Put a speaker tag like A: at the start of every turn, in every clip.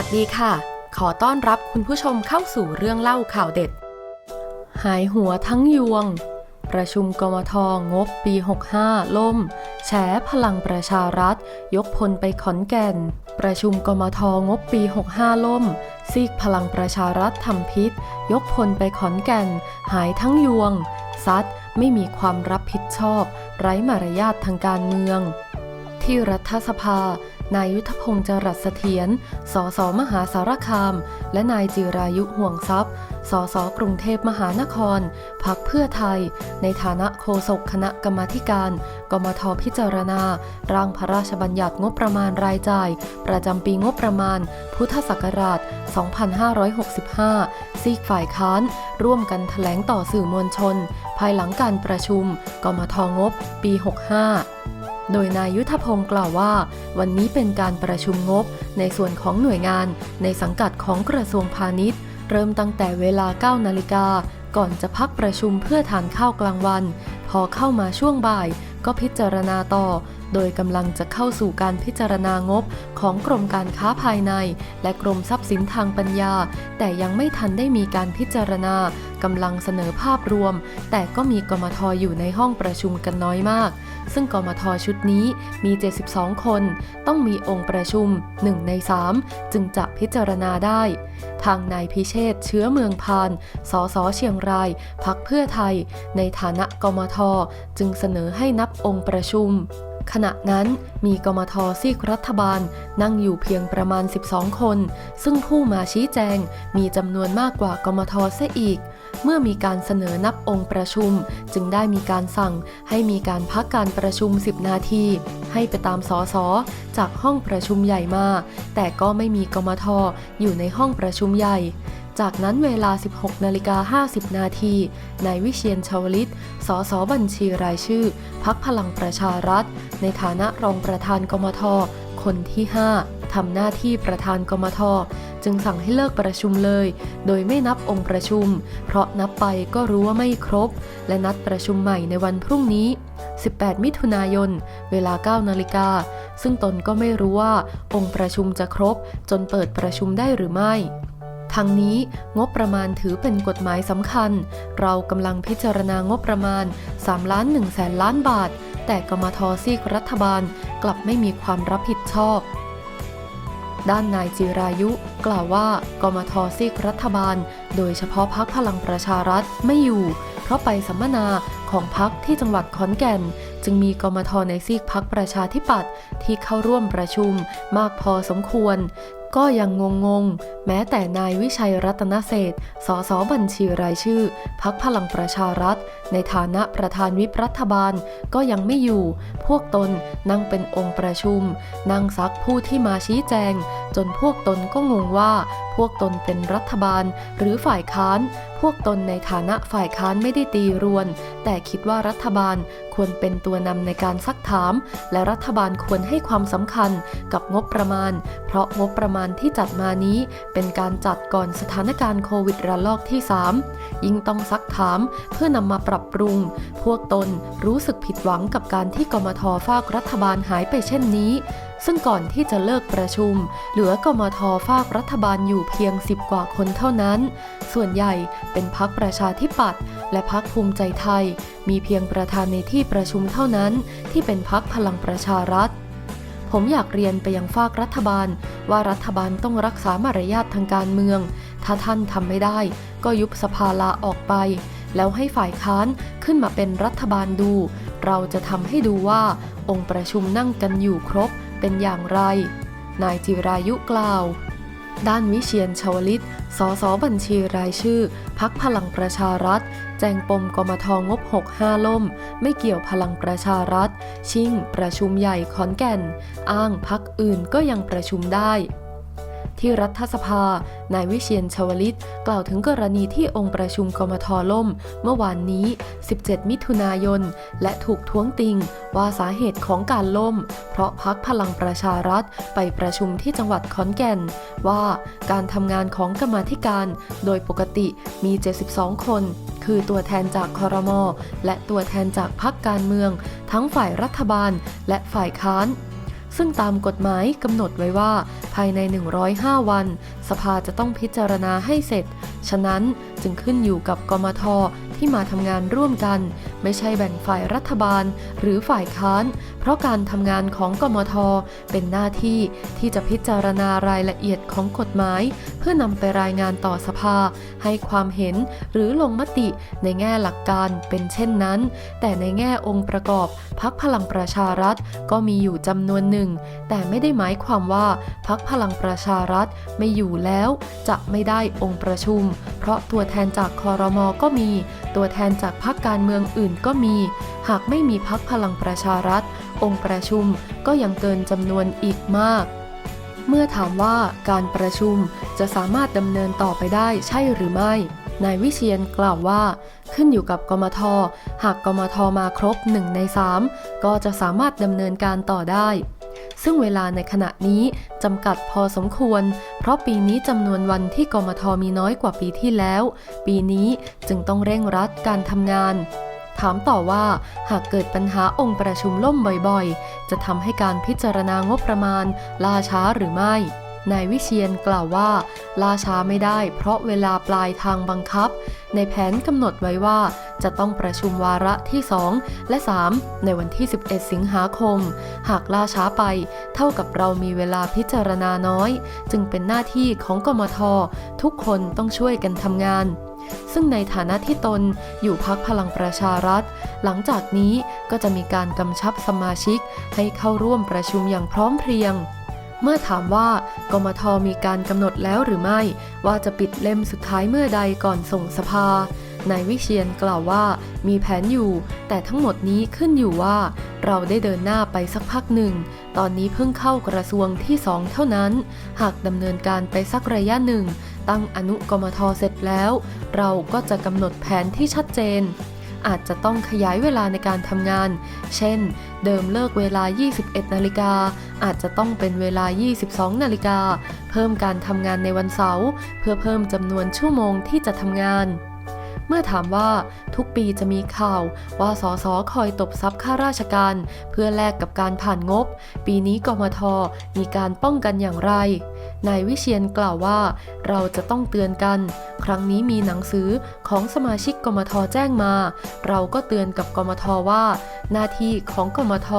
A: วัสดีค่ะ ขอต้อนรับคุณผู้ชมเข้าสู่เรื่องเล่าข่าวเด็ด หายหัวทั้งยวง ประชุมกมทงบปี 65 ล่ม แฉพลังประชารัฐ ยกพลไปขอนแก่น ประชุมกมทงบปี 65 ล่ม ซีกพลังประชารัฐทำพิษ ยกพลไปขอนแก่น หายทั้งยวง ซัดไม่มีความรับผิดชอบ ไร้มารยาททางการเมือง ที่รัฐสภา นายยุทธพงศ์จรัสเสถียร สสมหาสารคาม และนายจิรายุห่วงทรัพย์ สสกรุงเทพมหานคร พักเพื่อไทย ในฐานะโฆษกคณะกรรมาธิการ กมทพิจารณา ร่างพระราชบัญญัติงบประมาณรายจ่าย ประจำปีงบประมาณ พุทธศักราช 2565 ซีกฝ่ายค้าน ร่วมกันแถลงต่อสื่อมวลชน ภายหลังการประชุม กมทงบ ปี 65 โดยนายยุทธพงศ์กล่าวว่า วันนี้เป็นการประชุมงบในส่วนของหน่วยงาน ในสังกัดของกระทรวงพาณิชย์ เริ่มตั้งแต่เวลา 9 นาฬิกา ก่อนจะพักประชุมเพื่อทานข้าวกลางวัน พอเข้ามาช่วงบ่ายก็พิจารณาต่อ โดยกำลังจะเข้าสู่การพิจารณางบของกรมการค้าภายใน และกรมทรัพย์สินทางปัญญา แต่ยังไม่ทันได้มีการพิจารณากำลังเสนอภาพรวม แต่ก็มีกมทออยู่ในห้องประชุมกันน้อยมาก ซึ่งกมทชุดนี้มี 72 คน ต้องมีองค์ประชุม 1 ใน 3 จึงจะพิจารณาได้ ทางนายพิเชษเชื้อเมืองพาน สสเชียงราย พักเพื่อไทย ในฐานะกมทจึงเสนอให้นับองค์ประชุม ขณะนั้นมีกมทซีกรัฐบาลนั่งอยู่เพียงประมาณ 12 คน ซึ่งผู้มาชี้แจงมีจำนวนมากกว่ากมทเสียอีก เมื่อมีการเสนอนับองค์ประชุม จึงได้มีการสั่งให้มีการพักการประชุม 10 นาที ให้ไปตามสอสอจากห้องประชุมใหญ่มา แต่ก็ไม่มีกมทอยู่ในห้องประชุมใหญ่ จากนั้นเวลา 16นาฬิกา50 นาทีนายวิเชียนชาวลิต สสบัญชีรายชื่อ พักพลังประชารัฐ ในฐานะรองประธานกมท คนที่ 5 ทำหน้าที่ประธานกมท จึงสั่งให้เลิกประชุมเลย โดยไม่นับองค์ประชุม เพราะนับไปก็รู้ว่าไม่ครบ และนัดประชุมใหม่ในวันพรุ่งนี้ 18 มิถุนายน เวลา 9 นาฬิกา ซึ่งตนก็ไม่รู้ว่า องค์ประชุมจะครบ จนเปิดประชุมได้หรือไม่ ทั้งนี้งบประมาณถือเป็นกฎหมายสำคัญ เรากำลังพิจารณางบประมาณ3ล้าน1แสนล้านบาท แต่กมทซีกรัฐบาลกลับไม่มีความรับผิดชอบ ด้านนายจิรายุ กล่าวว่ากมทซีกรัฐบาล โดยเฉพาะพักพลังประชารัฐไม่อยู่ เพราะไปสัมมนาของพักที่จังหวัดขอนแก่น จึงมีกมทในซีกพักประชาธิปัตย์ที่เข้าร่วมประชุมมากพอสมควร ก็ยังงงงแม้แต่นายวิชัยรัตนเศษสอสสบัญชีรายชื่อ พักพลังประชารัฐ ในฐานะประธานวิปรัฐบาลก็ยังไม่อยู่ พวกตนนั่งเป็นองค์ประชุม นั่งซักผู้ที่มาชี้แจง จนพวกตนก็งงว่า พวกตนเป็นรัฐบาลหรือฝ่ายค้าน พวกตนในฐานะฝ่ายค้านไม่ได้ตีรวน แต่คิดว่ารัฐบาลควรเป็นตัวนำในการซักถาม และรัฐบาลควรให้ความสำคัญกับงบประมาณ เพราะงบประมาณที่จัดมานี้เป็นการจัดก่อนสถานการณ์โควิดระลอกที่ 3 ยิ่งต้องซักถามเพื่อนำมาปรับปรุง พวกตนรู้สึกผิดหวังกับการที่กมทฝากรัฐบาลหายไปเช่นนี้ ซึ่งก่อนที่จะเลิกประชุม เหลือกมทฝากรัฐบาลอยู่เพียง 10 กว่าคนเท่านั้น ส่วนใหญ่เป็นพักประชาธิปัตย์และพักภูมิใจไทย มีเพียงประธานในที่ประชุมเท่านั้น ที่เป็นพักพลังประชารัฐผมอยากเรียนไปยังฝากรัฐบาล ว่ารัฐบาลต้องรักษามารยาททางการเมือง ถ้าท่านทำไม่ได้ ก็ยุบสภาลาออกไป แล้วให้ฝ่ายค้านขึ้นมาเป็นรัฐบาลดู เราจะทำให้ดูว่า องค์ประชุมนั่งกันอยู่ครบ เป็นอย่างไร นายจิรายุกล่าว ด้านวิเชียนชวลิต สสบัญชีรายชื่อ พักพลังประชารัฐ แจงปมกมทงบ 65 ล่ม ไม่เกี่ยวพลังประชารัฐ ชิ่ง ประชุมใหญ่ขอนแก่น อ้างพักอื่นก็ยังประชุมได้ ที่รัฐสภา นายวิเชียนชวลิต กล่าวถึงกรณีที่องค์ประชุมกมทล่ม เมื่อวานนี้ 17 มิถุนายน และถูกท้วงติงว่าสาเหตุของการล่ม เพราะพักพลังประชารัฐไปประชุมที่จังหวัดขอนแก่น ว่าการทำงานของกรรมาธิการ โดยปกติมี 72 คน คือตัวแทนจากคอรมอและตัวแทนจากพักการเมือง ทั้งฝ่ายรัฐบาลและฝ่ายค้าน ซึ่งตามกฎหมายกำหนดไว้ว่า ภายใน 105 วัน สภาจะต้องพิจารณาให้เสร็จ ฉะนั้นจึงขึ้นอยู่กับกมท ที่มาทำงานร่วมกัน ไม่ใช่แบ่งฝ่ายรัฐบาล หรือฝ่ายค้าน เพราะการทำงานของกมท เป็นหน้าที่ที่จะพิจารณารายละเอียดของกฎหมาย เพื่อนำไปรายงานต่อสภา ให้ความเห็นหรือลงมติในแง่หลักการเป็นเช่นนั้น แต่ในแง่องค์ประกอบพักพลังประชารัฐก็มีอยู่จำนวนหนึ่ง แต่ไม่ได้หมายความว่าพักพลังประชารัฐไม่อยู่แล้ว จะไม่ได้องค์ประชุม เพราะตัวแทนจากคอรมอก็มีตัวแทนจากพรรคการเมืองอื่นก็มี หากไม่มีพักพลังประชารัฐ องค์ประชุมก็ยังเกินจำนวนอีกมาก เมื่อถามว่าการประชุมจะสามารถดำเนินต่อไปได้ใช่หรือไม่ นายวิเชียนกล่าวว่า ขึ้นอยู่กับกมท หากกมทมาครบ 1 ใน 3 ก็จะสามารถดำเนินการต่อได้ ซึ่งเวลาในขณะนี้จำกัดพอสมควร เพราะปีนี้จำนวนวันที่กมทมีน้อยกว่าปีที่แล้ว ปีนี้จึงต้องเร่งรัดการทำงานถามต่อว่าหากเกิดปัญหาองค์ประชุมล่มบ่อยๆ จะทำให้การพิจารณางบประมาณล่าช้าหรือไม่ นายวิเชียนกล่าวว่าล่าช้าไม่ได้เพราะเวลาปลายทางบังคับ ในแผนกำหนดไว้ว่าจะต้องประชุมวาระที่ 2 และ 3 ในวันที่ 11 สิงหาคม หากล่าช้าไป เท่ากับเรามีเวลาพิจารณาน้อย จึงเป็นหน้าที่ของกมท ทุกคนต้องช่วยกันทำงานซึ่งในฐานะที่ตนอยู่พักพลังประชารัฐ หลังจากนี้ก็จะมีการกำชับสมาชิกให้เข้าร่วมประชุมอย่างพร้อมเพรียง เมื่อถามว่ากมทมีการกำหนดแล้วหรือไม่ ว่าจะปิดเล่มสุดท้ายเมื่อใดก่อนส่งสภานายวิเชียนกล่าวว่ามีแผนอยู่ แต่ทั้งหมดนี้ขึ้นอยู่ว่า เราได้เดินหน้าไปสักพักหนึ่ง ตอนนี้เพิ่งเข้ากระทรวงที่สองเท่านั้น หากดำเนินการไปสักระยะหนึ่ง ตั้งอนุกรมทเสร็จแล้ว เราก็จะกำหนดแผนที่ชัดเจน อาจจะต้องขยายเวลาในการทำงาน เช่น เดิมเลิกเวลา 21 นาฬิกา อาจจะต้องเป็นเวลา 22 นาฬิกา เพิ่มการทำงานในวันเสาร์เพื่อเพิ่มจำนวนชั่วโมงที่จะทำงาน เมื่อถามว่าทุกปีจะมีข่าวว่าสสคอยตบทรัพย์ข้าราชการ เพื่อแลกกับการผ่านงบ ปีนี้กมทมีการป้องกันอย่างไร นายวิเชียนกล่าวว่า เราจะต้องเตือนกัน ครั้งนี้มีหนังสือของสมาชิกกมทแจ้งมา เราก็เตือนกับกมทว่า หน้าที่ของกมท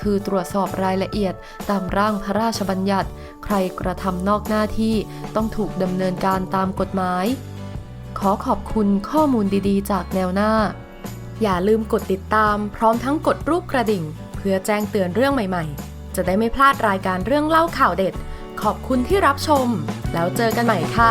A: คือตรวจสอบรายละเอียดตามร่างพระราชบัญญัติ ใครกระทำนอกหน้าที่ต้องถูกดำเนินการตามกฎหมาย ขอขอบคุณข้อมูลดีๆ จากแนวหน้า อย่าลืมกดติดตามพร้อมทั้งกดรูปกระดิ่ง เพื่อแจ้งเตือนเรื่องใหม่ๆ จะได้ไม่พลาดรายการเรื่องเล่าข่าวเด็ด ขอบคุณที่รับชม แล้วเจอกันใหม่ค่ะ